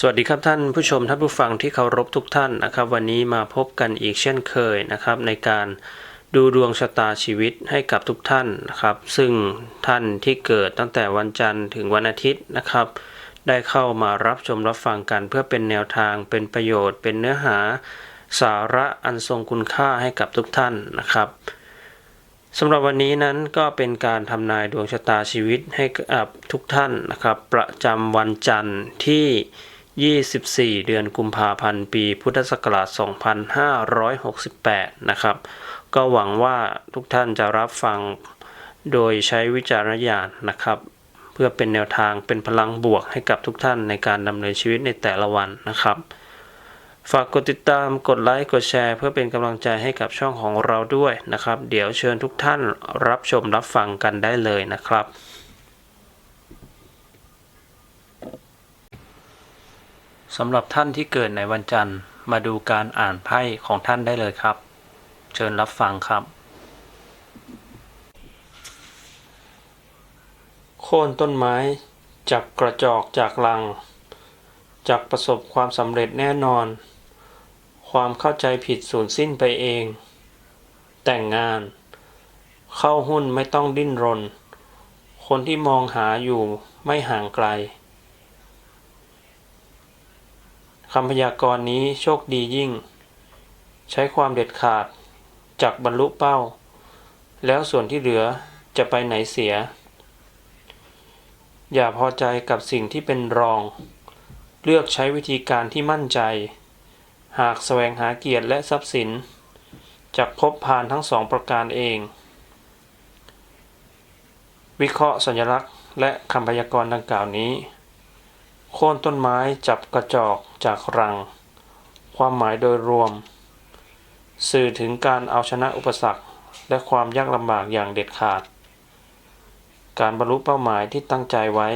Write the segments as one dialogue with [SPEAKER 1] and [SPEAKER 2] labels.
[SPEAKER 1] สวัสดีครับท่านผู้ชมท่านผู้ฟังที่เคารพทุกท่านนะครับ วันนี้มาพบกันอีกเช่นเคยนะครับ ในการดูดวงชะตาชีวิตให้กับทุกท่านนะครับ ซึ่งท่านที่เกิดตั้งแต่วันจันทร์ถึงวันอาทิตย์นะครับ ได้เข้ามารับชมรับฟังกันเพื่อเป็นแนวทางเป็นประโยชน์ เป็นเนื้อหาสาระอันทรงคุณค่าให้กับทุกท่านนะครับสำหรับวันนี้นั้นก็เป็นการทำนายดวงชะตาชีวิตให้กับทุกท่านนะครับ ประจำวันจันทร์ที่ 24 เดือนกุมภาพันธ์ ปีพุทธศักราช 2568 นะครับ ก็หวังว่าทุกท่านจะรับฟังโดยใช้วิจารณญาณนะครับ เพื่อเป็นแนวทางเป็นพลังบวกให้กับทุกท่านในการดำเนินชีวิตในแต่ละวันนะครับ ฝากกดติดตามกดไลค์กดแชร์ เพื่อเป็นกำลังใจให้กับช่องของเราด้วยนะครับ เดี๋ยวเชิญทุกท่านรับชมรับฟังกันได้เลยนะครับ สำหรับท่านที่เกิดในวันจันทร์มาดูการอ่านไพ่ของท่านได้เลยครับ เชิญรับฟังครับ โค่นต้นไม้จากกระจอกจากลังจากประสบความสำเร็จแน่นอน ความเข้าใจผิดสูญสิ้นไปเอง แต่งงาน เข้าหุ้นไม่ต้องดิ้นรน คนที่มองหาอยู่ไม่ห่างไกล คำพยากรณ์นี้โชคดียิ่ง ใช้ความเด็ดขาดจากบรรลุเป้า แล้วส่วนที่เหลือจะไปไหนเสีย อย่าพอใจกับสิ่งที่เป็นรอง เลือกใช้วิธีการที่มั่นใจ หากแสวงหาเกียรติและทรัพย์สินจะพบผ่านทั้งสองประการเอง วิเคราะห์สัญลักษณ์และคำพยากรณ์ดังกล่าวนี้ ค่นต้นไม้จับกระจอกจากรัง ความหมายโดยรวม สื่อถึงการเอาชนะอุปสรรคและความยากลำบากอย่างเด็ดขาด การบรรลุเป้าหมายที่ตั้งใจไว้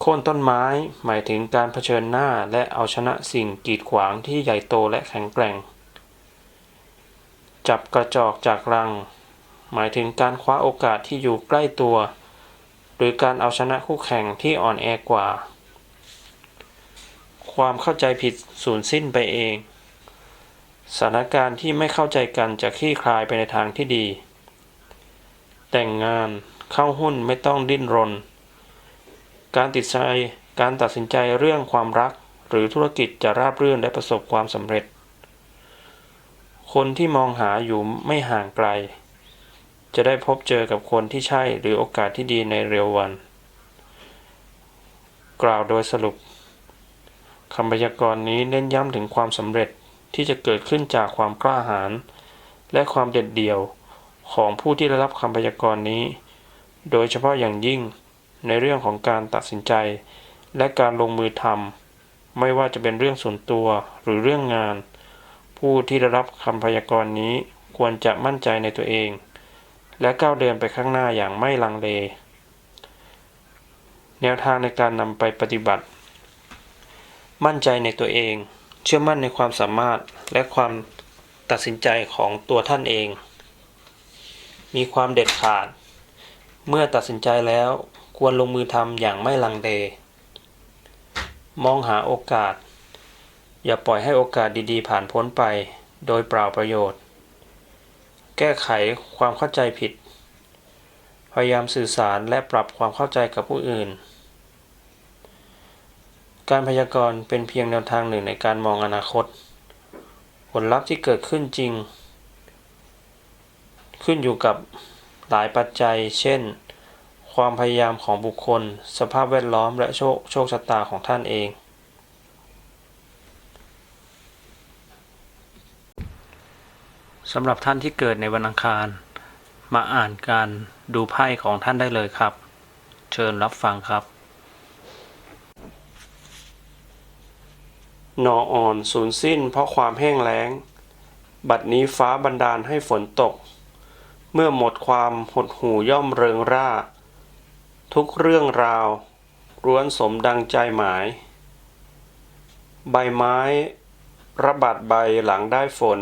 [SPEAKER 1] โค่นต้นไม้หมายถึงการเผชิญหน้าและเอาชนะสิ่งกีดขวางที่ใหญ่โตและแข็งแกร่ง จับกระจอกจากรัง หมายถึงการคว้าโอกาสที่อยู่ใกล้ตัว หรือการเอาชนะคู่แข่งที่อ่อนแอกว่า ความเข้าใจผิดสูญสิ้นไปเอง สถานการณ์ที่ไม่เข้าใจกันจะคลี่คลายไปในทางที่ดี แต่งงานเข้าหุ้นไม่ต้องดิ้นรน การติดใจการตัดสินใจเรื่องความรักหรือธุรกิจจะราบรื่นและประสบความสำเร็จ คนที่มองหาอยู่ไม่ห่างไกล จะได้พบเจอกับคนที่ใช่หรือโอกาสที่ดีในเร็ววัน กล่าวโดยสรุปคำพยากรณ์นี้เน้นย้ำถึงความสำเร็จที่จะเกิดขึ้นจากความกล้าหาญและความเด็ดเดี่ยวของผู้ที่ได้รับคำพยากรณ์นี้ โดยเฉพาะอย่างยิ่งในเรื่องของการตัดสินใจ และการลงมือทำไม่ว่าจะเป็นเรื่องส่วนตัวหรือเรื่องงาน ผู้ที่ได้รับคำพยากรณ์นี้ควรจะมั่นใจในตัวเอง และก้าวเดินไปข้างหน้าอย่างไม่ลังเล แนวทางในการนำไปปฏิบัติ มั่นใจในตัวเอง เชื่อมั่นในความสามารถและความตัดสินใจของตัวท่านเอง มีความเด็ดขาด เมื่อตัดสินใจแล้วควรลงมือทำอย่างไม่ลังเล มองหาโอกาส อย่าปล่อยให้โอกาสดีๆ ผ่านพ้นไป โดยเปล่าประโยชน์ แก้ไขความเข้าใจผิด พยายามสื่อสารและปรับความเข้าใจกับผู้อื่น การพยากรณ์เป็นเพียงแนวทางหนึ่งในการมองอนาคต ผลลัพธ์ที่เกิดขึ้นจริง ขึ้นอยู่กับหลายปัจจัย เช่น ความพยายามของบุคคล สภาพแวดล้อมและโชคโชคชะตาของท่านเอง สำหรับท่านที่เกิดในวันอังคาร มาอ่านการดูไพ่ของท่านได้เลยครับ เชิญรับฟังครับ นออ่อนสูญสิ้นเพราะความแห้งแล้ง บัดนี้ฟ้าบันดาลให้ฝนตก เมื่อหมดความหดหู่ย่อมเริงร่า ทุกเรื่องราวร้วนสมดังใจหมาย ใบไม้ระบาดใบหลังได้ฝน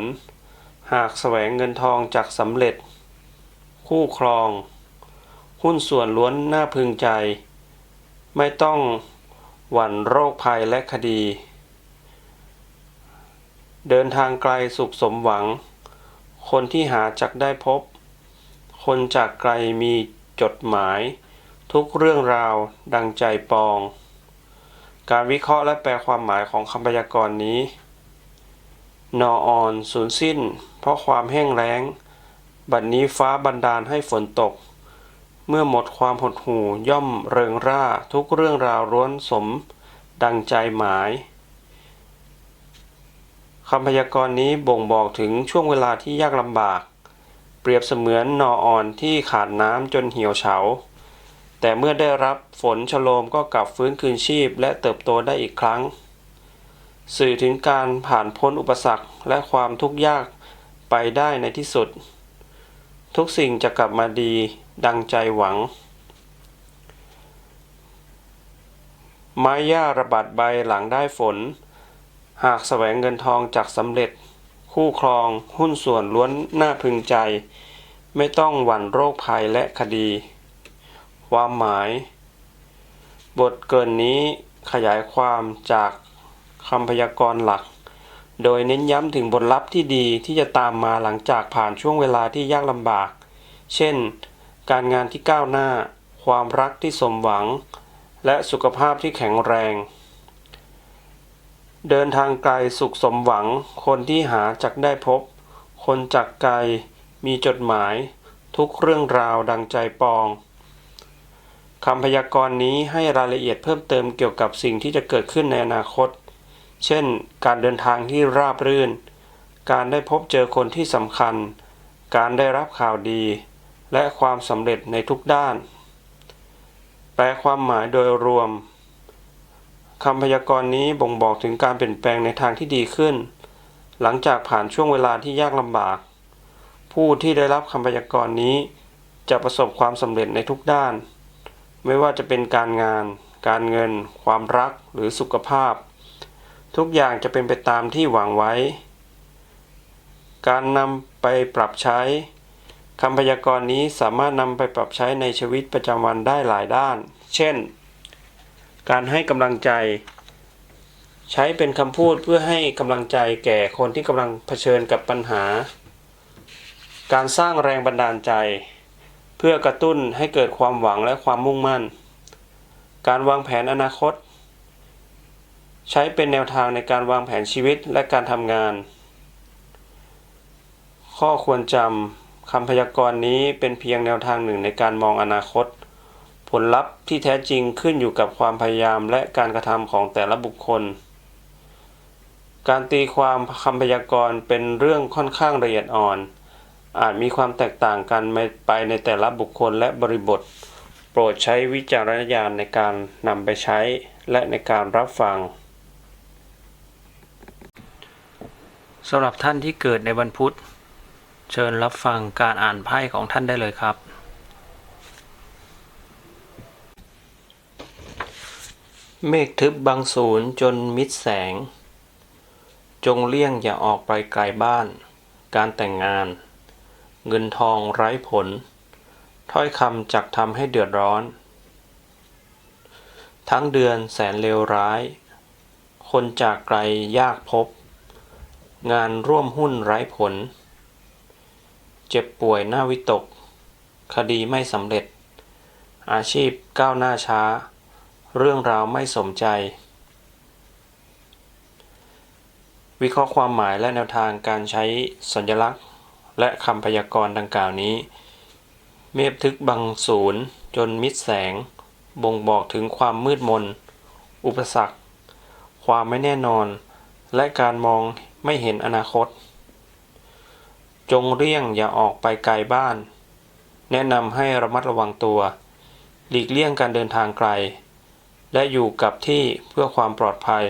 [SPEAKER 1] หากแสวงเงินทองจากสำเร็จ คู่ครอง หุ้นส่วนล้วนน่าพึงใจ ไม่ต้องหวั่นโรคภัยและคดี เดินทางไกลสุขสมหวัง คนที่หาจักได้พบ คนจากไกลมีจดหมาย ทุกเรื่องราวดังใจปอง การวิเคราะห์และแปลความหมายของคำพยากรณ์นี้นออน สูญสิ้น เพราะความแห้งแล้ง บัดนนี้ฟ้าบันดาลให้ฝนตก เมื่อหมดความหดหู่ย่อมเริงร่าทุกเรื่องราวร้วนสม ดังใจหมายคำพยากรณ์นี้บ่งบอกถึงช่วงเวลาที่ยากลำบาก เปรียบเสมือนนออ่อนที่ขาดน้ำจนเหี่ยวเฉา แต่เมื่อได้รับฝนชโลมก็กลับฟื้นคืนชีพและเติบโตได้อีกครั้ง สื่อถึงการผ่านพ้นอุปสรรคและความทุกข์ยาก ไปได้ในที่สุด ทุกสิ่งจะกลับมาดีดังใจหวัง ไม้หญ้าระบาดใบหลังได้ฝน หากแสวงเงินทองจากสำเร็จ คู่ครองหุ้นส่วนล้วนน่าพึงใจ ไม่ต้องหวั่นโรคภัยและคดี ความหมาย บทเกินนี้ขยายความจากคำพยากรณ์หลัก โดยเน้นย้ำถึงบทลับที่ดีที่จะตามมาหลังจากผ่านช่วงเวลาที่ยากลำบาก เช่น การงานที่ก้าวหน้า ความรักที่สมหวัง และสุขภาพที่แข็งแรง เดินทางไกลสุขสมหวัง คนที่หาจักได้พบ คนจากไกล มีจดหมาย ทุกเรื่องราวดังใจปองคำพยากรณ์นี้ให้รายละเอียดเพิ่มเติมเกี่ยวกับสิ่งที่จะเกิดขึ้นในอนาคต เช่น การเดินทางที่ราบรื่น การได้พบเจอคนที่สำคัญ การได้รับข่าวดี และความสำเร็จในทุกด้าน แปลความหมายโดยรวมคำพยากรณ์นี้บ่งบอกถึงการเปลี่ยนแปลงในทางที่ดีขึ้น หลังจากผ่านช่วงเวลาที่ยากลำบาก ผู้ที่ได้รับคำพยากรณ์นี้จะประสบความสำเร็จในทุกด้าน ไม่ว่าจะเป็นการงาน การเงิน ความรักหรือสุขภาพ ทุกอย่างจะเป็นไปตามที่หวังไว้ การนำไปปรับใช้คำพยากรณ์นี้สามารถนำไปปรับใช้ในชีวิตประจำวันได้หลายด้าน เช่น การให้กำลังใจ ใช้เป็นคำพูดเพื่อให้กำลังใจแก่คนที่กำลังเผชิญกับปัญหา การสร้างแรงบันดาลใจ เพื่อกระตุ้นให้เกิดความหวังและความมุ่งมั่น การวางแผนอนาคต ใช้เป็นแนวทางในการวางแผนชีวิตและการทำงาน ข้อควรจำคำพยากรณ์นี้เป็นเพียงแนวทางหนึ่งในการมองอนาคต ผลลัพธ์ที่แท้จริงขึ้นอยู่กับความพยายามและการกระทำของแต่ละบุคคล การตีความคำพยากรณ์เป็นเรื่องค่อนข้างละเอียดอ่อน อาจมีความแตกต่างกันไปในแต่ละบุคคลและบริบท โปรดใช้วิจารณญาณในการนำไปใช้และในการรับฟัง สำหรับท่านที่เกิดในวันพุธ เชิญรับฟังการอ่านไพ่ของท่านได้เลยครับ เมฆทึบบางศูนย์จนมิดแสง จงเลี่ยงอย่าออกไปไกลบ้าน การแต่งงาน เงินทองไร้ผล ถ้อยคำจักทำให้เดือดร้อน ทั้งเดือนแสนเลวร้าย คนจากไกลยากพบ งานร่วมหุ้นไร้ผล เจ็บป่วยหน้าวิตก คดีไม่สำเร็จ อาชีพก้าวหน้าช้า เรื่องราวไม่สมใจ วิเคราะห์ความหมายและแนวทางการใช้สัญลักษณ์ และคำพยากรณ์ดังกล่าวนี้ เมฆทึกบังศูนย์จนมิดแสง บ่งบอกถึงความมืดมน อุปสรรค ความไม่แน่นอน และการมอง ไม่เห็นอนาคต จงเลี่ยงอย่าออกไปไกลบ้าน แนะนำให้ระมัดระวังตัว หลีกเลี่ยงการเดินทางไกล และอยู่กับที่เพื่อความปลอดภัย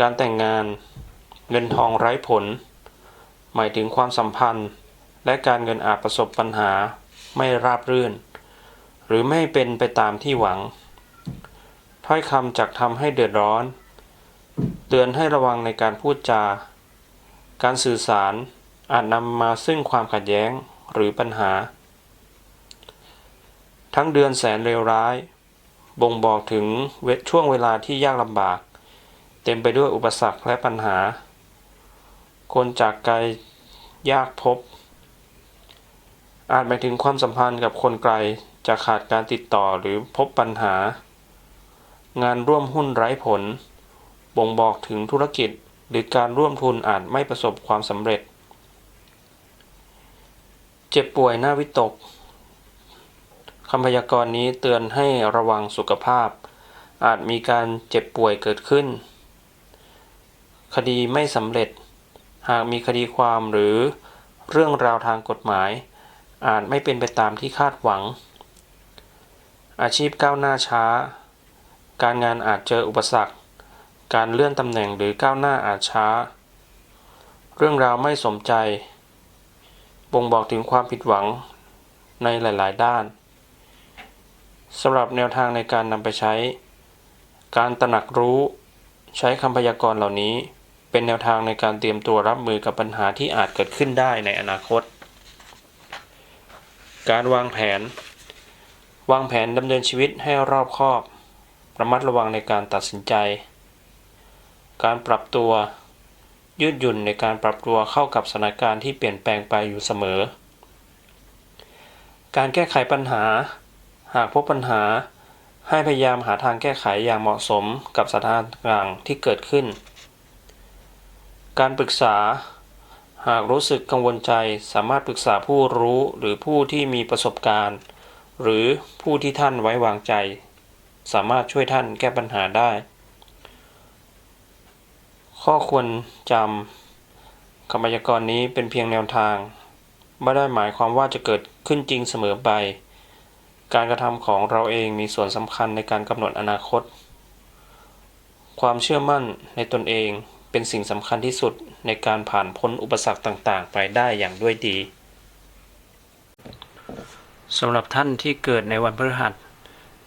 [SPEAKER 1] การแต่งงาน เงินทองไร้ผล หมายถึงความสัมพันธ์ และการเงินอาจประสบปัญหาไม่ราบรื่น หรือไม่เป็นไปตามที่หวัง ถ้อยคำจักทำให้เดือดร้อน ตือนให้ระวังในการพูดจา การสื่อสารอาจนำมาซึ่งความขัดแย้งหรือปัญหา ทั้งเดือนแสนเลวร้าย บ่งบอกถึงเวทช่วงเวลาที่ยากลำบาก เต็มไปด้วยอุปสรรคและปัญหา คนจากไกลยากพบ อาจหมายถึงความสัมพันธ์กับคนไกลจะขาดการติดต่อหรือพบปัญหา งานร่วมหุ้นไร้ผล บ่งบอกถึงธุรกิจ หรือการร่วมทุนอาจไม่ประสบความสำเร็จ เจ็บป่วยหน้าวิตกคำพยากรณ์นี้เตือนให้ระวังสุขภาพ อาจมีการเจ็บป่วยเกิดขึ้น คดีไม่สำเร็จ หากมีคดีความหรือเรื่องราวทางกฎหมาย อาจไม่เป็นไปตามที่คาดหวัง อาชีพก้าวหน้าช้า การงานอาจเจออุปสรรค การเลื่อนตำแหน่งหรือก้าวหน้าอาจช้า เรื่องราวไม่สมใจ บ่งบอกถึงความผิดหวังในหลาย ๆ ด้านสำหรับแนวทางในการนำไปใช้ การตระหนักรู้ ใช้คำพยากรณ์เหล่านี้ เป็นแนวทางในการเตรียมตัวรับมือกับปัญหาที่อาจเกิดขึ้นได้ในอนาคต การวางแผน วางแผนดำเนินชีวิตให้รอบคอบ ระมัดระวังในการตัดสินใจ การปรับตัว ยืดหยุ่นในการปรับตัวเข้ากับสถานการณ์ที่เปลี่ยนแปลงไปอยู่เสมอ การแก้ไขปัญหา หากพบปัญหา ให้พยายามหาทางแก้ไขอย่างเหมาะสมกับสถานการณ์ที่เกิดขึ้น การปรึกษา หากรู้สึกกังวลใจสามารถปรึกษาผู้รู้หรือผู้ที่มีประสบการณ์ หรือผู้ที่ท่านไว้วางใจ สามารถช่วยท่านแก้ปัญหาได้ ข้อควรจำคำพยากรณ์นี้เป็นเพียงแนวทาง ไม่ได้หมายความว่าจะเกิดขึ้นจริงเสมอไป การกระทำของเราเองมีส่วนสำคัญในการกำหนดอนาคต ความเชื่อมั่นในตนเองเป็นสิ่งสำคัญที่สุดในการผ่านพ้นอุปสรรคต่างๆ ไปได้อย่างด้วยดีสำหรับท่านที่เกิดในวันพฤหัส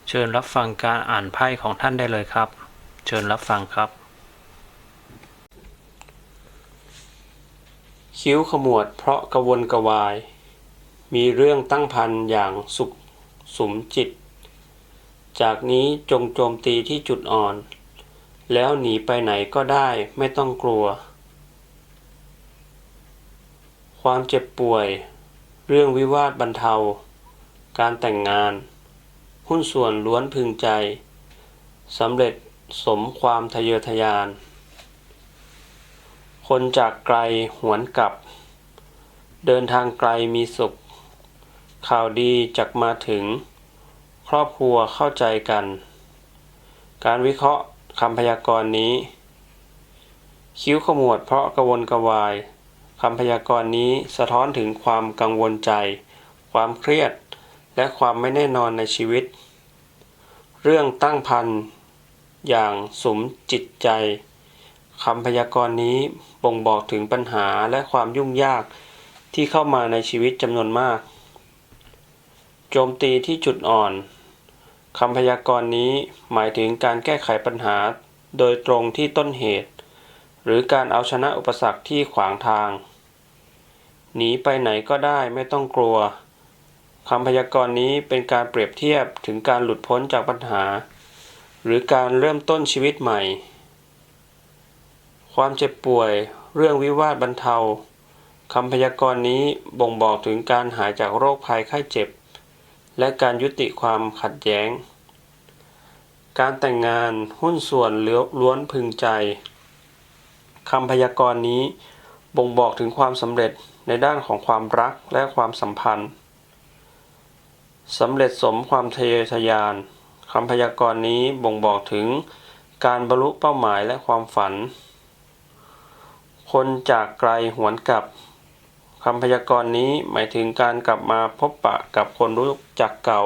[SPEAKER 1] เชิญรับฟังการอ่านไพ่ของท่านได้เลยครับ เชิญรับฟังครับ คิ้วขมวดเพราะกระวนกระวาย มีเรื่องตั้งพันอย่างสุขสมจิต จากนี้จงโจมตีที่จุดอ่อน แล้วหนีไปไหนก็ได้ไม่ต้องกลัว ความเจ็บป่วย เรื่องวิวาทบรรเทา การแต่งงาน หุ้นส่วนล้วนพึงใจสำเร็จสมความทะเยอทะยาน คนจากไกลหวนกลับ เดินทางไกลมีสุข ข่าวดีจักมาถึง ครอบครัวเข้าใจกัน การวิเคราะห์คำพยากรณ์นี้ คิ้วขมวดเพราะกระวนกระวายคำพยากรณ์นี้สะท้อนถึงความกังวลใจ ความเครียด และความไม่แน่นอนในชีวิต เรื่องตั้งพันอย่างสมจิตใจ คำพยากรณ์นี้บ่งบอกถึงปัญหาและความยุ่งยากที่เข้ามาในชีวิตจำนวนมาก โจมตีที่จุดอ่อนคำพยากรณ์นี้หมายถึงการแก้ไขปัญหาโดยตรงที่ต้นเหตุ หรือการเอาชนะอุปสรรคที่ขวางทาง หนีไปไหนก็ได้ไม่ต้องกลัวคำพยากรณ์นี้เป็นการเปรียบเทียบถึงการหลุดพ้นจากปัญหา หรือการเริ่มต้นชีวิตใหม่ ความเจ็บป่วย เรื่องวิวาทบรรเทาคำพยากรณ์นี้บ่งบอกถึงการหายจากโรคภัยไข้เจ็บ และการยุติความขัดแย้ง การแต่งงานหุ้นส่วนล้วนพึงใจคำพยากรณ์นี้บ่งบอกถึงความสำเร็จในด้านของความรักและความสัมพันธ์สำเร็จสมความทะเยอทะยานคำพยากรณ์นี้บ่งบอกถึงการบรรลุเป้าหมายและความฝัน คนจากไกลหวนกลับคำพยากรณ์นี้หมายถึงการกลับมาพบปะกับคนรู้จักเก่า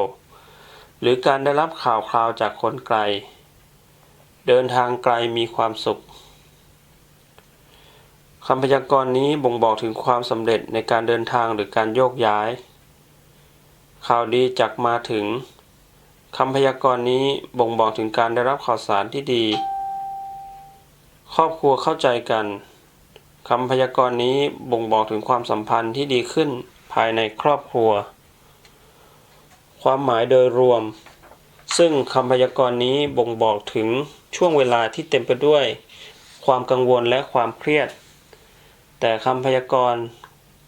[SPEAKER 1] หรือการได้รับข่าวคราวจากคนไกล เดินทางไกลมีความสุขคำพยากรณ์นี้บ่งบอกถึงความสำเร็จในการเดินทางหรือการโยกย้าย ข่าวดีจักมาถึงคำพยากรณ์นี้บ่งบอกถึงการได้รับข่าวสารที่ดี ครอบครัวเข้าใจกัน คำพยากรณ์นี้บ่งบอกถึงความสัมพันธ์ที่ดีขึ้นภายในครอบครัว ความหมายโดยรวม ซึ่งคำพยากรณ์นี้บ่งบอกถึงช่วงเวลาที่เต็มไปด้วย ความกังวลและความเครียด แต่คำพยากรณ์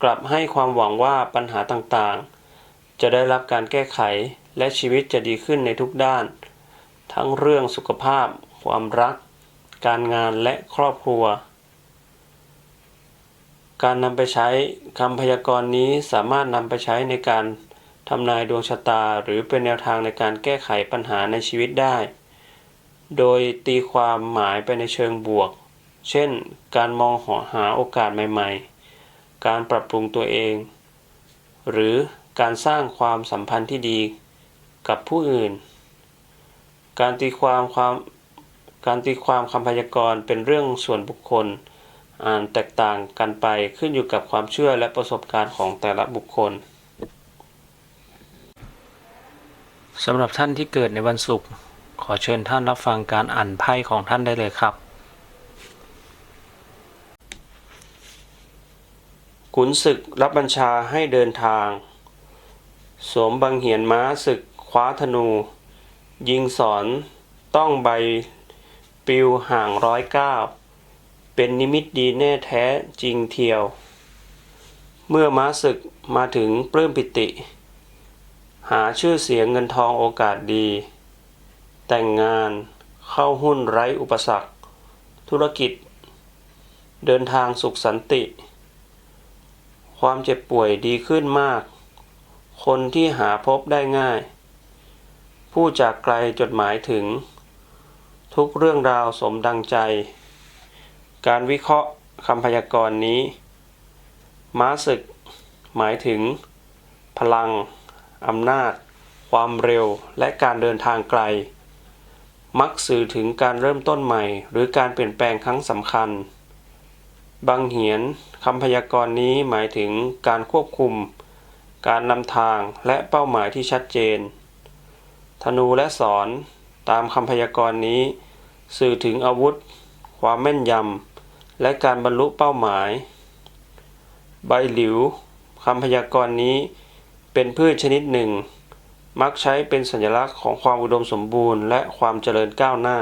[SPEAKER 1] กลับให้ความหวังว่าปัญหาต่างๆ จะได้รับการแก้ไขและชีวิตจะดีขึ้นในทุกด้าน ทั้งเรื่องสุขภาพ ความรัก การงานและครอบครัว การนำไปใช้คำพยากรณ์นี้สามารถนำไปใช้ในการทำนายดวงชะตา หรือเป็นแนวทางในการแก้ไขปัญหาในชีวิตได้ โดยตีความหมายไปในเชิงบวก เช่น การมองหอหาโอกาสใหม่ๆ การปรับปรุงตัวเอง หรือการสร้างความสัมพันธ์ที่ดีกับผู้อื่น การตีความความการตีความคำพยากรณ์เป็นเรื่องส่วนบุคคล อ่านแตกต่างกันไปขึ้นอยู่กับความเชื่อและประสบการณ์ของแต่ละบุคคลสำหรับท่านที่เกิดในวันศุกร์ขอเชิญท่านรับฟังการอ่านไพ่ของท่านได้เลยครับ ขุนศึกรับบัญชาให้เดินทาง สวมบังเหียนม้าศึกคว้าธนู ยิงสอนต้องใบ ปิวห่างร้อยเก้า เป็นนิมิตดีแน่แท้จริงเทียว เมื่อม้าศึกมาถึงปลื้มปิติ หาชื่อเสียงเงินทองโอกาสดี แต่งงานเข้าหุ้นไร้อุปสรรค ธุรกิจ เดินทางสุขสันติ ความเจ็บป่วยดีขึ้นมาก คนที่หาพบได้ง่าย ผู้จากไกลจดหมายถึง ทุกเรื่องราวสมดังใจ การวิเคราะห์คำพยากรณ์นี้ ม้าศึก หมายถึง พลังอำนาจ ความเร็วและการเดินทางไกล มักสื่อถึงการเริ่มต้นใหม่ หรือการเปลี่ยนแปลงครั้งสำคัญ บางเหียนคำพยากรณ์นี้หมายถึงการควบคุม การนำทางและเป้าหมายที่ชัดเจน ธนูและสอนตามคำพยากรณ์นี้ สื่อถึงอาวุธ ความแม่นยำ และการบรรลุเป้าหมาย ใบหลิวคำพยากรณ์นี้เป็นพืชชนิดหนึ่ง มักใช้เป็นสัญลักษณ์ของความอุดมสมบูรณ์และความเจริญก้าวหน้า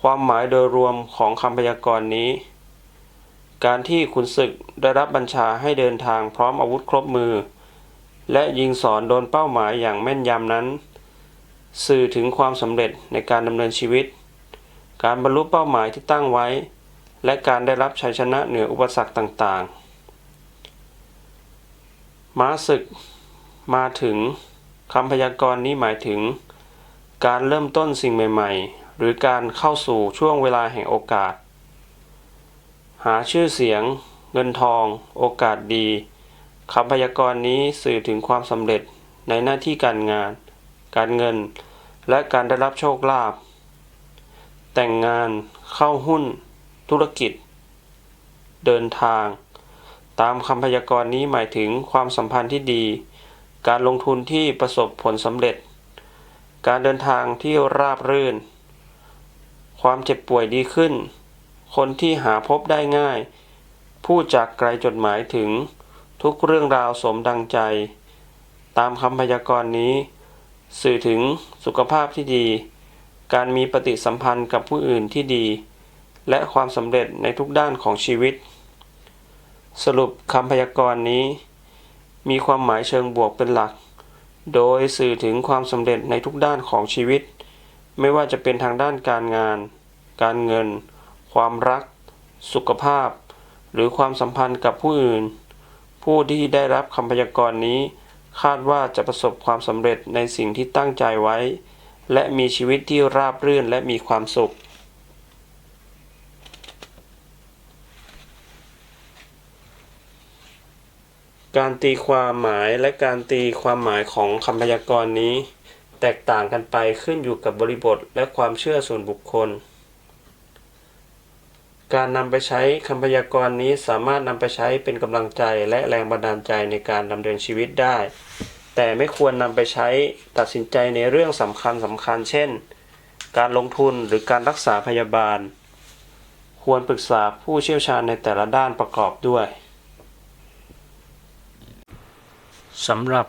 [SPEAKER 1] ความหมายโดยรวมของคำพยากรณ์นี้ การที่ขุนศึกได้รับบัญชาให้เดินทางพร้อมอาวุธครบมือ และยิงสอนโดนเป้าหมายอย่างแม่นยำนั้น สื่อถึงความสำเร็จในการดำเนินชีวิต การบรรลุเป้าหมายที่ตั้งไว้ และการได้รับชัยชนะเหนืออุปสรรคต่างๆ ม้าศึกมาถึงคำพยากรณ์นี้หมายถึง การเริ่มต้นสิ่งใหม่ ๆ หรือการเข้าสู่ช่วงเวลาแห่งโอกาส หาชื่อเสียง เงินทอง โอกาสดีคำพยากรณ์นี้สื่อถึงความสำเร็จในหน้าที่การงาน การเงิน และการได้รับโชคลาภแต่งงาน เข้าหุ้น ธุรกิจ เดินทาง ตามคำพยากรณ์นี้หมายถึงความสัมพันธ์ที่ดี การลงทุนที่ประสบผลสำเร็จ การเดินทางที่ราบรื่น ความเจ็บป่วยดีขึ้น คนที่หาพบได้ง่าย ผู้จากไกลจดหมายถึงทุกเรื่องราวสมดังใจ ตามคำพยากรณ์นี้ สื่อถึงสุขภาพที่ดี การมีปฏิสัมพันธ์กับผู้อื่นที่ดี และความสำเร็จในทุกด้านของชีวิต สรุปคำพยากรณ์นี้ มีความหมายเชิงบวกเป็นหลัก โดยสื่อถึงความสำเร็จในทุกด้านของชีวิต ไม่ว่าจะเป็นทางด้านการงาน การเงิน ความรัก สุขภาพ หรือความสัมพันธ์กับผู้อื่น ผู้ที่ได้รับคำพยากรณ์นี้ คาดว่าจะประสบความสำเร็จในสิ่งที่ตั้งใจไว้ และมีชีวิตที่ราบรื่นและมีความสุข การตีความหมายและการตีความหมายของคำพยากรณ์นี้ แตกต่างกันไปขึ้นอยู่กับบริบทและความเชื่อส่วนบุคคล การนำไปใช้คำพยากรณ์นี้สามารถนำไปใช้เป็นกำลังใจและแรงบันดาลใจในการดำเนินชีวิตได้ แต่ไม่ควรนำไปใช้ตัดสินใจในเรื่องสำคัญสำคัญ เช่น การลงทุนหรือการรักษาพยาบาล ควรปรึกษาผู้เชี่ยวชาญในแต่ละด้านประกอบด้วย สำหรับ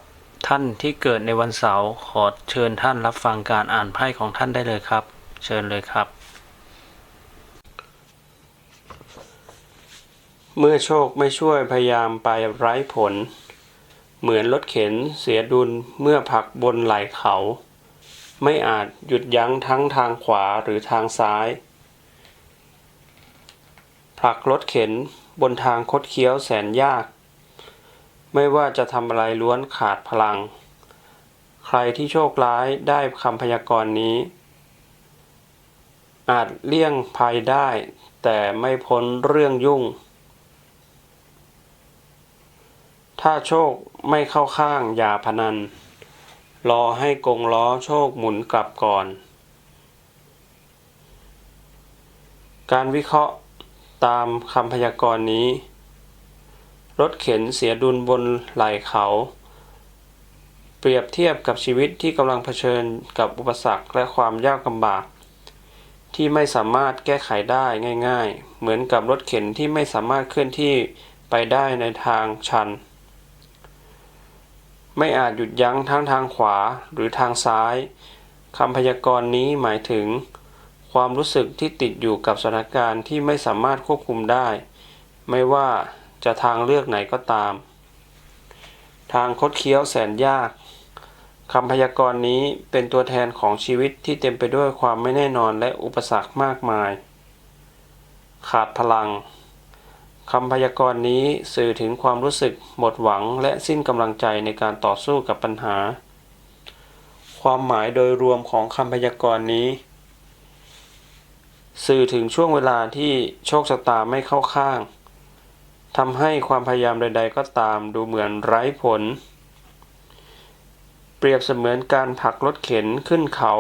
[SPEAKER 1] ท่านที่เกิดในวันเสาร์ขอเชิญท่านรับฟังการอ่านไพ่ของท่านได้เลยครับ เชิญเลยครับ เมื่อโชคไม่ช่วยพยายามไปไร้ผล เหมือนรถเข็นเสียดุลเมื่อผลักบนไหล่เขา ไม่อาจหยุดยั้งทั้งทางขวาหรือทางซ้ายผลักรถเข็นบนทางคดเคี้ยวแสนยาก ไม่ว่าจะทำอะไรล้วนขาดพลัง ใครที่โชคร้ายได้คำพยากรณ์นี้ อาจเลี่ยงภัยได้ แต่ไม่พ้นเรื่องยุ่ง ถ้าโชคไม่เข้าข้างอย่าพนัน รอให้กงล้อโชคหมุนกลับก่อน การวิเคราะห์ตามคำพยากรณ์นี้ รถเข็นเสียดุลบนไหล่เขา เปรียบเทียบกับชีวิตที่กำลังเผชิญกับอุปสรรคและความยากลำบาก ที่ไม่สามารถแก้ไขได้ง่าย ๆ เหมือนกับรถเข็นที่ไม่สามารถเคลื่อนที่ไปได้ในทางชัน ไม่อาจหยุดยั้งทั้งทางขวาหรือทางซ้ายคำพยากรณ์นี้หมายถึง ความรู้สึกที่ติดอยู่กับสถานการณ์ที่ไม่สามารถควบคุมได้ ไม่ว่า จะทางเลือกไหนก็ตาม ทางคดเคี้ยวแสนยากคำพยากรณ์นี้เป็นตัวแทนของชีวิตที่เต็มไปด้วยความไม่แน่นอนและอุปสรรคมากมาย ขาดพลังคำพยากรณ์นี้สื่อถึงความรู้สึกหมดหวังและสิ้นกำลังใจในการต่อสู้กับปัญหา ความหมายโดยรวมของคำพยากรณ์นี้ สื่อถึงช่วงเวลาที่โชคชะตาไม่เข้าข้าง ทำให้ความพยายามใด ๆ ก็ตามดูเหมือนไร้ผล เปรียบเสมือนการผลักรถเข็นขึ้นเขา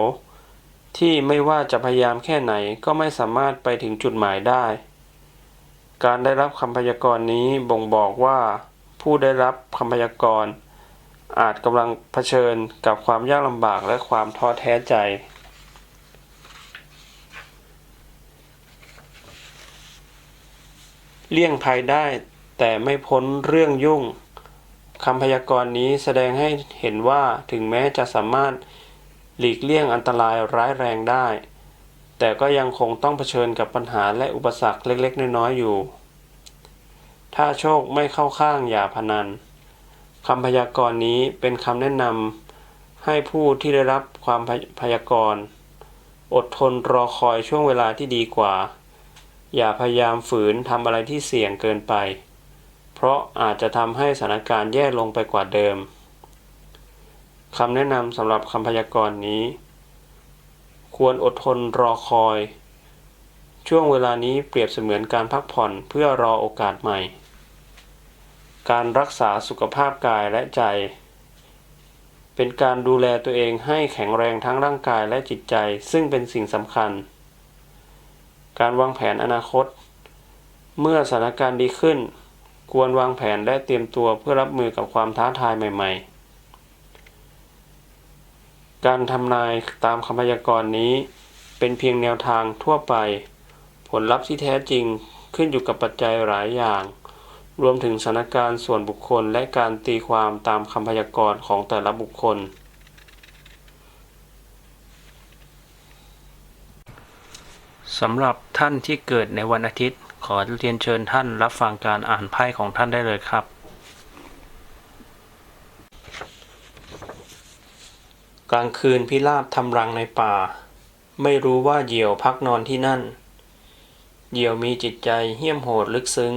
[SPEAKER 1] ที่ไม่ว่าจะพยายามแค่ไหนก็ไม่สามารถไปถึงจุดหมายได้ การได้รับคำพยากรณ์นี้บ่งบอกว่า ผู้ได้รับคำพยากรณ์อาจกำลังเผชิญกับความยากลำบากและความท้อแท้ใจ เลี่ยงภัยได้ แต่ไม่พ้นเรื่องยุ่งคำพยากรณ์นี้แสดงให้เห็นว่าถึงแม้จะสามารถหลีกเลี่ยงอันตรายร้ายแรงได้ แต่ก็ยังคงต้องเผชิญกับปัญหาและอุปสรรคเล็กๆ น้อยๆอยู่ ถ้าโชคไม่เข้าข้างอย่าพนันคำพยากรณ์นี้เป็นคำแนะนำให้ผู้ที่ได้รับความพยากรณ์ อดทนรอคอยช่วงเวลาที่ดีกว่า อย่าพยายามฝืนทำอะไรที่เสี่ยงเกินไป เพราะอาจจะทำให้สถานการณ์แย่ลงไปกว่าเดิมคำแนะนำสำหรับคำพยากรณ์นี้ ควรอดทนรอคอย ช่วงเวลานี้เปรียบเสมือนการพักผ่อนเพื่อรอโอกาสใหม่ การรักษาสุขภาพกายและใจ เป็นการดูแลตัวเองให้แข็งแรงทั้งร่างกายและจิตใจ ซึ่งเป็นสิ่งสำคัญ การวางแผนอนาคต เมื่อสถานการณ์ดีขึ้น ควรวางแผนและเตรียมตัวเพื่อรับมือกับความท้าทายใหม่ ๆ การทำนายตามคำพยากรณ์นี้ เป็นเพียงแนวทางทั่วไป ผลลัพธ์ที่แท้จริงขึ้นอยู่กับปัจจัยหลายอย่าง รวมถึงสถานการณ์ส่วนบุคคลและการตีความตามคำพยากรณ์ของแต่ละบุคคล สำหรับท่านที่เกิดในวันอาทิตย์ ขอเรียนเชิญท่านรับฟังการอ่านไพ่ของท่านได้เลยครับ กลางคืนพิราบทำรังในป่า ไม่รู้ว่าเหยี่ยวพักนอนที่นั่น เหยี่ยวมีจิตใจเหี้ยมโหดลึกซึ้ง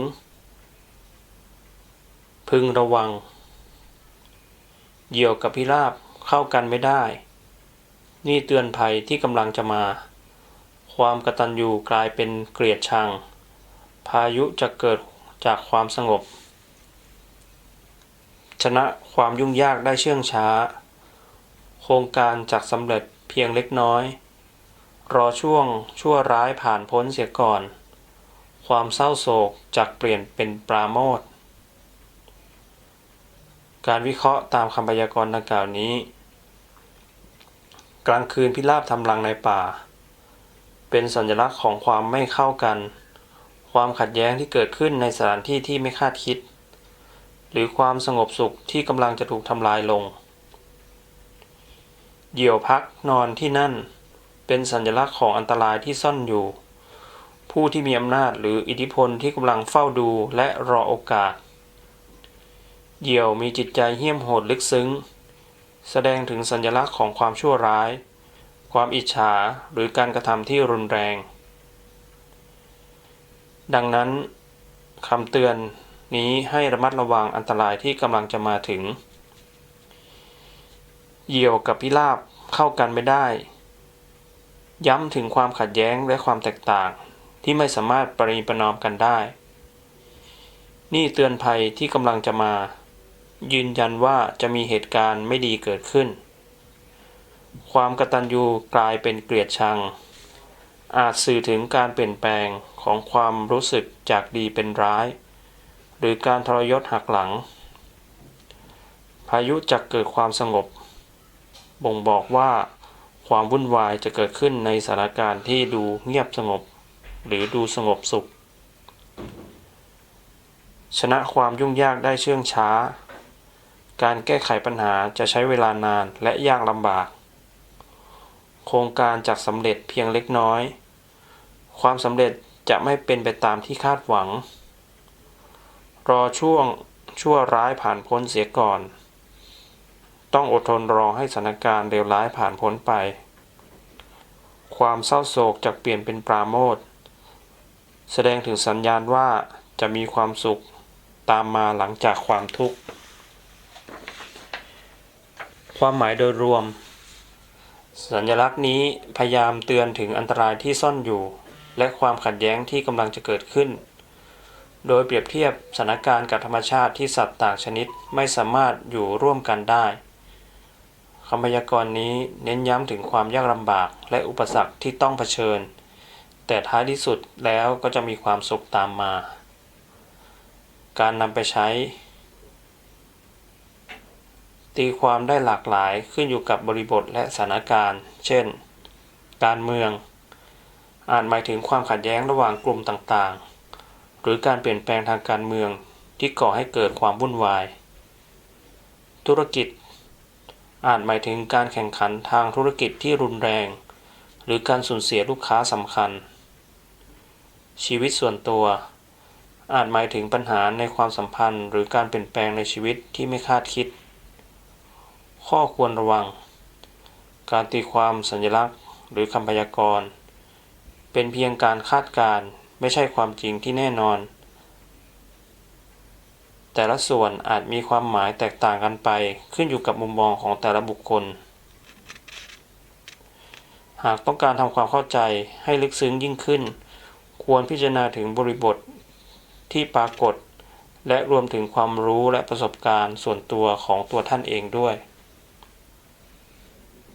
[SPEAKER 1] พึงระวัง เหยี่ยวกับพิราบเข้ากันไม่ได้ นี่เตือนภัยที่กำลังจะมา ความกตัญญูกลายเป็นเกลียดชัง พายุจะเกิดจากความสงบ ชนะความยุ่งยากได้เชื่องช้า โครงการจากสำเร็จเพียงเล็กน้อย รอช่วงชั่วร้ายผ่านพ้นเสียก่อน ความเศร้าโศกจากเปลี่ยนเป็นปราโมทการวิเคราะห์ตามคำพยากรณ์ดังกล่าวนี้ กลางคืนพิราบทำรังในป่า เป็นสัญลักษณ์ของความไม่เข้ากัน ความขัดแย้งที่เกิดขึ้นในสถานที่ที่ไม่คาดคิด หรือความสงบสุขที่กำลังจะถูกทำลายลง เหยี่ยวพักนอนที่นั่น เป็นสัญลักษณ์ของอันตรายที่ซ่อนอยู่ ผู้ที่มีอำนาจหรืออิทธิพลที่กำลังเฝ้าดูและรอโอกาส เหยี่ยวมีจิตใจเหี้ยมโหดลึกซึ้ง แสดงถึงสัญลักษณ์ของความชั่วร้าย ความอิจฉาหรือการกระทำที่รุนแรง ดังนั้นคำเตือนนี้ให้ระมัดระวังอันตรายที่กำลังจะมาถึง เหยี่ยวกับพิราบเข้ากันไม่ได้ ย้ำถึงความขัดแย้งและความแตกต่างที่ไม่สามารถประนีประนอมกันได้ นี่เตือนภัยที่กำลังจะมา ยืนยันว่าจะมีเหตุการณ์ไม่ดีเกิดขึ้น ความกตัญญูกลายเป็นเกลียดชัง อาจสื่อถึงการเปลี่ยนแปลงของความรู้สึกจากดีเป็นร้าย หรือการทรยศหักหลัง พายุจะเกิดความสงบ บ่งบอกว่าความวุ่นวายจะเกิดขึ้นในสถานการณ์ที่ดูเงียบสงบ หรือดูสงบสุข ชนะความยุ่งยากได้เชื่องช้า การแก้ไขปัญหาจะใช้เวลานานและยากลำบาก โครงการจะสำเร็จเพียงเล็กน้อย ความสำเร็จจะไม่เป็นไปตามที่คาดหวัง รอช่วงชั่วร้ายผ่านพ้นเสียก่อน ต้องอดทนรอให้สถานการณ์เลวร้ายผ่านพ้นไป ความเศร้าโศกจะเปลี่ยนเป็นปราโมทแสดงถึงสัญญาณว่าจะมีความสุขตามมาหลังจากความทุกข์ ความหมายโดยรวม สัญลักษณ์นี้พยายามเตือนถึงอันตรายที่ซ่อนอยู่ และความขัดแย้งที่กำลังจะเกิดขึ้น โดยเปรียบเทียบสถานการณ์กับธรรมชาติที่สัตว์ต่างชนิดไม่สามารถอยู่ร่วมกันได้คำพยากรณ์นี้เน้นย้ำถึงความยากลำบากและอุปสรรคที่ต้องเผชิญ แต่ท้ายที่สุดแล้วก็จะมีความสุขตามมา การนำไปใช้ ตีความได้หลากหลายขึ้นอยู่กับบริบทและสถานการณ์ เช่น การเมือง อาจหมายถึงความขัดแย้งระหว่างกลุ่มต่างๆ หรือการเปลี่ยนแปลงทางการเมืองที่ก่อให้เกิดความวุ่นวาย ธุรกิจ อาจหมายถึงการแข่งขันทางธุรกิจที่รุนแรง หรือการสูญเสียลูกค้าสำคัญ ชีวิตส่วนตัว อาจหมายถึงปัญหาในความสัมพันธ์ หรือการเปลี่ยนแปลงในชีวิตที่ไม่คาดคิด ข้อควรระวัง การตีความสัญลักษณ์ หรือคำพยากรณ์ เป็นเพียงการคาดการณ์ไม่ใช่ความจริงที่แน่นอน แต่ละส่วนอาจมีความหมายแตกต่างกันไปขึ้นอยู่กับมุมมองของแต่ละบุคคล หากต้องการทำความเข้าใจให้ลึกซึ้งยิ่งขึ้น ควรพิจารณาถึงบริบทที่ปรากฏและรวมถึงความรู้และประสบการณ์ส่วนตัวของตัวท่านเองด้วย